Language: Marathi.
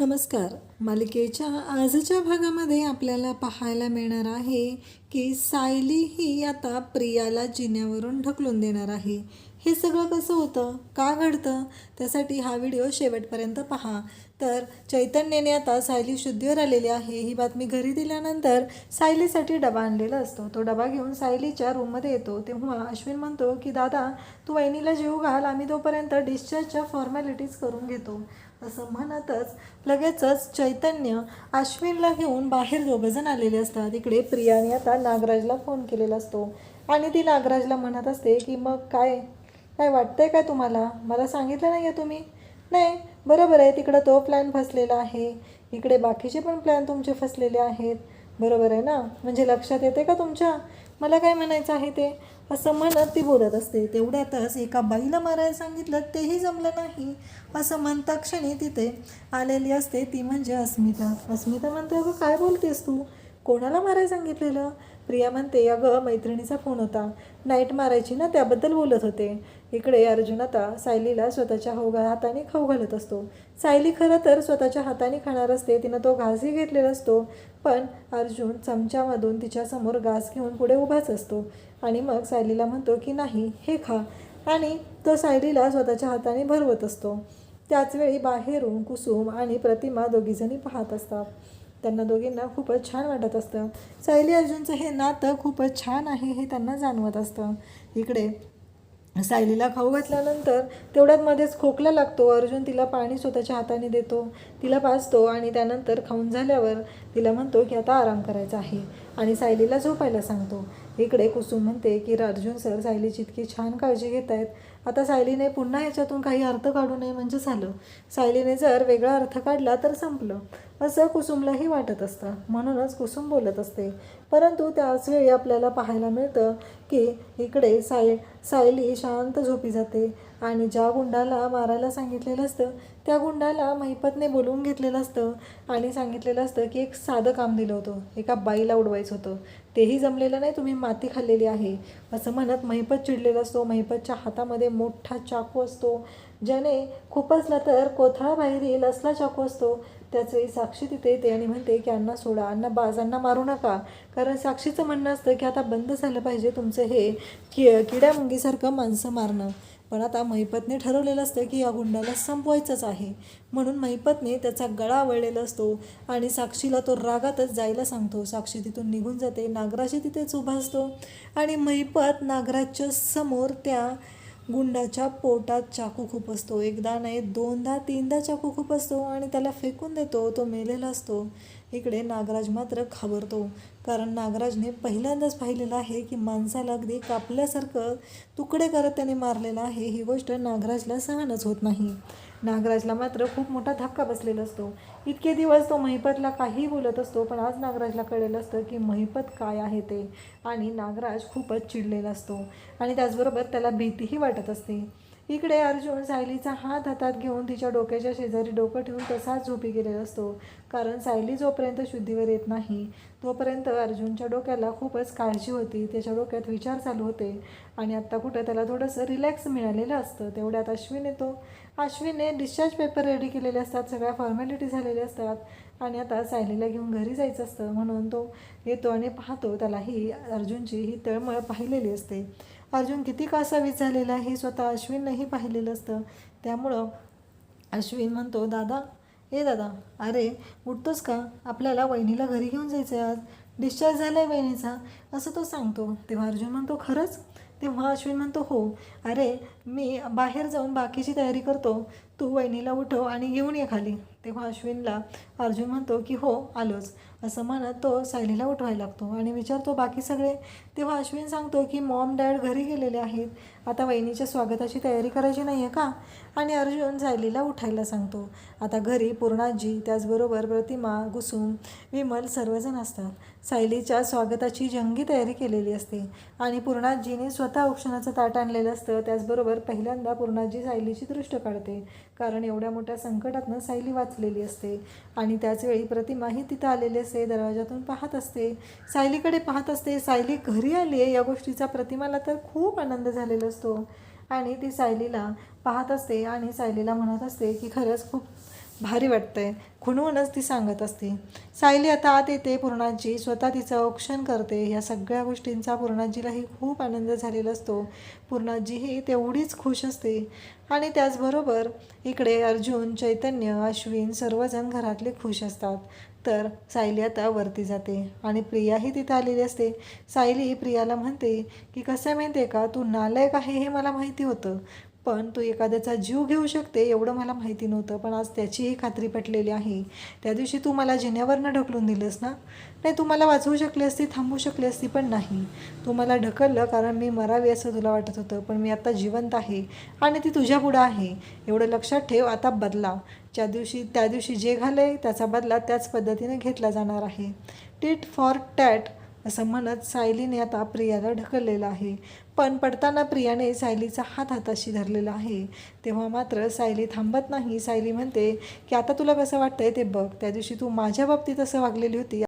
नमस्कार. मालिकेच्या आजच्या भागामध्ये आपल्याला पाहायला मिळणार आहे की सायली ही आता प्रियाला जिन्यावरून ढकलून देणार आहे. हे सगळं कसं होतं? का घडतं? त्यासाठी हा व्हिडिओ शेवटपर्यंत पहा. तर चैतन्याने आता सायली शुद्धीवर आलेली आहे. ही बातमी घरी दिल्यानंतर सायलीसाठी डबा आणलेला असतो. तो डबा घेऊन सायलीच्या रूममध्ये येतो. तेव्हा अश्विन म्हणतो की दादा तू वहिनीला जीव घाल. आम्ही तोपर्यंत डिस्चार्जच्या फॉर्मॅलिटीज करून घेतो. असं म्हणतच लगेचच चैतन्य अश्विनला घेऊन बाहेर दोघंजण आलेले असतात. इकडे प्रियाने आता नागराजला फोन केलेला असतो. आणि ती नागराजला म्हणत असते की मग काय? काय वाटतंय काय तुम्हाला? मला सांगितलं नाही आहे तुम्ही. नाही बरोबर आहे. तिकडं तो प्लॅन फसलेला आहे. इकडे बाकीचे पण प्लॅन तुमचे फसलेले आहेत. बरोबर आहे ना? म्हणजे लक्षात येते का तुमच्या? मला काय म्हणायचं आहे ते? असं म्हणत ती बोलत असते. तेवढ्यातच एका बाईला मारायला सांगितलं तेही जमलं नाही. असं म्हणता क्षणी तिथे आलेली असते ती म्हणजे अस्मिता. अस्मिता म्हणते अगं काय बोलतेस तू? कोणाला मारायला सांगितलेलं? प्रिया म्हणते अगं मैत्रिणीचा फोन होता. नाईट मारायची ना त्याबद्दल बोलत होते. इकडे अर्जुन. आता सायलीला स्वतःच्या होगा हाताने खाऊ घालत असतो. सायली खरं तर स्वतःच्या हाताने खाणार असते. तिनं तो घासही घेतलेला असतो. पण अर्जुन चमच्यामधून तिच्यासमोर घास घेऊन पुढे उभाच असतो. आणि मग सायलीला म्हणतो की नाही हे खा. आणि तो सायलीला स्वतःच्या हाताने भरवत असतो. त्याचवेळी बाहेरून कुसुम आणि प्रतिमा दोघीजणी पाहत असतात. त्यांना दोघींना खूपच छान वाटत असतं. सायली अर्जुनचं हे नातं खूपच छान आहे हे त्यांना जाणवत असतं. इकडे सायलीला खाऊ घातल्यानंतर तेवढ्यात मध्येच खोकला लागतो. अर्जुन तिला पाणी स्वतःच्या हाताने देतो. तिला पाजतो आणि त्यानंतर खाऊन झाल्यावर तिला म्हणतो की आता आराम करायचा आहे. आणि सायलीला झोपायला सांगतो. इकडे कुसुम म्हणते की अर्जुन सर सायलीची इतकी छान काळजी घेत आहेत आता सायलीने पुन्हा ह्याच्यातून काही अर्थ काढू नये म्हणजे झालं. सायलीने जर वेगळा अर्थ काढला तर संपलं. असं कुसुमलाही वाटत असतं. म्हणूनच कुसुम बोलत असते. परंतु त्याच वेळी आपल्याला पाहायला मिळतं की इकडे साय सायली शांत झोपी जाते. आणि ज्या गुंडाला मारायला सांगितलेलं असतं त्या गुंडाला महिपतने बोलवून घेतलेलं असतं. आणि सांगितलेलं असतं की एक साधं काम दिलं होतं. एका बाईला उडवायचं होतं. तेही जमलेलं नाही तुम्ही माती खाल्लेली आहे. असं म्हणत महिपत चिडलेला असतो. महिपतच्या हातामध्ये मोठा चाकू असतो ज्याने खूपच तर कोथळा बाहेर असला चाकू असतो. त्याचे साक्षी तिथे येते आणि म्हणते की अण्णा सोडा अण्णा बाजांना मारू नका. कारण साक्षीचं म्हणणं असतं की आता बंद झालं पाहिजे तुमचं हे कि किड्यामुंगीसारखं माणसं मारणं. पण आता महिपतने ठरवलेलं असतं की या गुंडाला संपवायचंच आहे. म्हणून महिपतने त्याचा गळा वळलेला असतो आणि साक्षीला तो रागातच जायला सांगतो. साक्षी तिथून निघून जाते नागराशी तिथेच उभा असतो आणि महिपत नागराजच्या समोर त्या गुंडाच्या पोटात चाकू खूप असतो. एकदा नाही दोनदा तीनदा चाकू खूप असतो आणि त्याला फेकून देतो तो मेलेला असतो. इकडे नागराज मात्र घाबरतो. कारण नागराजने पहिल्यांदाच पाहिलेलं आहे की माणसाला अगदी कापल्यासारखं तुकडे करत त्याने मारलेलं आहे. ही गोष्ट नागराजला सहनच होत नाही. नागराजला मात्र खूप मोठा धक्का बसलेला असतो. इतके दिवस तो महिपतला काहीही बोलत असतो पण आज नागराजला कळलेलं असतं की महिपत काय आहे ते. आणि नागराज खूपच चिडलेला असतो. आणि त्याचबरोबर त्याला भीतीही वाटत असते. इकडे अर्जुन सायलीचा हात हातात घेऊन तिच्या डोक्याच्या शेजारी डोकं ठेवून तसाच झोपी गेलेला असतो. कारण सायली जोपर्यंत शुद्धीवर येत नाही तोपर्यंत अर्जुनच्या डोक्याला खूपच काळजी होती. त्याच्या डोक्यात विचार चालू होते आणि आत्ता कुठं त्याला थोडंसं रिलॅक्स मिळालेलं असतं. तेवढ्यात अश्विन येतो. अश्विनने डिस्चार्ज पेपर रेडी केलेले असतात. सगळ्या फॉर्मॅलिटी झालेल्या असतात. आणि आता सायलीला घेऊन घरी जायचं असतं. म्हणून तो येतो आणि पाहतो. त्याला ही अर्जुनची ही तळमळ पाहिलेली असते. अर्जुन किती कासावीस झालेला आहे हे स्वतः अश्विननंही पाहिलेलं असतं. त्यामुळं अश्विन म्हणतो दादा ए दादा अरे उठतोस का? आपल्याला वहिनीला घरी घेऊन जायचं आहे आज. डिस्चार्ज झाला आहे वहिनीचा. असं तो सांगतो. तेव्हा अर्जुन म्हणतो खरंच? तेव्हा अश्विन म्हणतो हो. अरे मी बाहेर जाऊन बाकीची तयारी करतो. तू वहिनीला उठव आणि घेऊन ये खाली. तेव्हा अश्विनला अर्जुन म्हणतो की हो आलोच. असं म्हणत तो सायलीला उठवायला लागतो आणि विचारतो बाकी सगळे? तेव्हा अश्विन सांगतो की मॉम डॅड घरी गेलेले आहेत. आता वहिनीच्या स्वागताची तयारी करायची नाही आहे का? आणि अर्जुन सायलीला उठायला सांगतो आता घरी पूर्णाजी त्याचबरोबर प्रतिमा कुसुम विमल सर्वजण असतात. सायलीच्या स्वागताची जंगी तयारी केलेली असते आणि पूर्णाजीने स्वतः औक्षणाचं ताट आणलेलं असतं. त्याचबरोबर पहिल्यांदा पूर्णाजी सायलीची दृष्ट काढते. कारण एवढ्या मोठ्या संकटातनं सायली वाचलेली असते आणि त्याचवेळी प्रतिमाही तिथं आलेली असते दरवाजातून पाहत असते. सायलीकडे पाहत असते सायली घरी आली आहे या गोष्टीचा प्रतिमाला तर खूप आनंद झालेला असतो. आणि ती सायलीला पाहत असते आणि सायलीला म्हणत असते की खरंच खूप भारी वाटतंय. खुणवूनच ती सांगत असते. सायली आता आत येते पूर्णाजी स्वतः तिचं औक्षण करते. ह्या सगळ्या गोष्टींचा पूर्णाजीलाही खूप आनंद झालेला असतो. पूर्णाजीही तेवढीच खुश असते. आणि त्याचबरोबर इकडे अर्जुन चैतन्य अश्विन सर्वजण घरातले खुश असतात. तर सायली आता वरती जाते आणि प्रियाही तिथे आलेली असते. सायली प्रियाला म्हणते की कसं माहिती आहे का? तू नालायक आहे हे मला माहिती होतं. पण तू एखाद्याचा जीव घेऊ शकते एवढं मला माहिती नव्हतं पण आज त्याचीही खात्री पटलेली आहे. त्या दिवशी तू मला जिन्यावरनं ढकलून दिलंस ना? नाही तू मला वाचवू शकली असती थांबवू शकली असती पण नाही. तू मला ढकललं कारण मी मरावी असं तुला वाटत होतं पण मी आत्ता जिवंत आहे आणि ती तुझ्या पुढं आहे. एवढं लक्षात ठेव आता बदला ज्या दिवशी त्या दिवशी जे घाले त्याचा बदला त्याच पद्धतीने घेतला जाणार आहे. टीट फॉर टॅट असं म्हणत सायलीने आता प्रियाला ढकललेलं आहे. पण पडताना प्रियाने सायलीचा हात हाताशी धरलेला आहे. तेव्हा मात्र सायली थांबत नाही. सायली म्हणते की आता तुला कसं वाटतंय ते बघ. त्या दिवशी तू माझ्या बाबतीत असं वागलेली होती.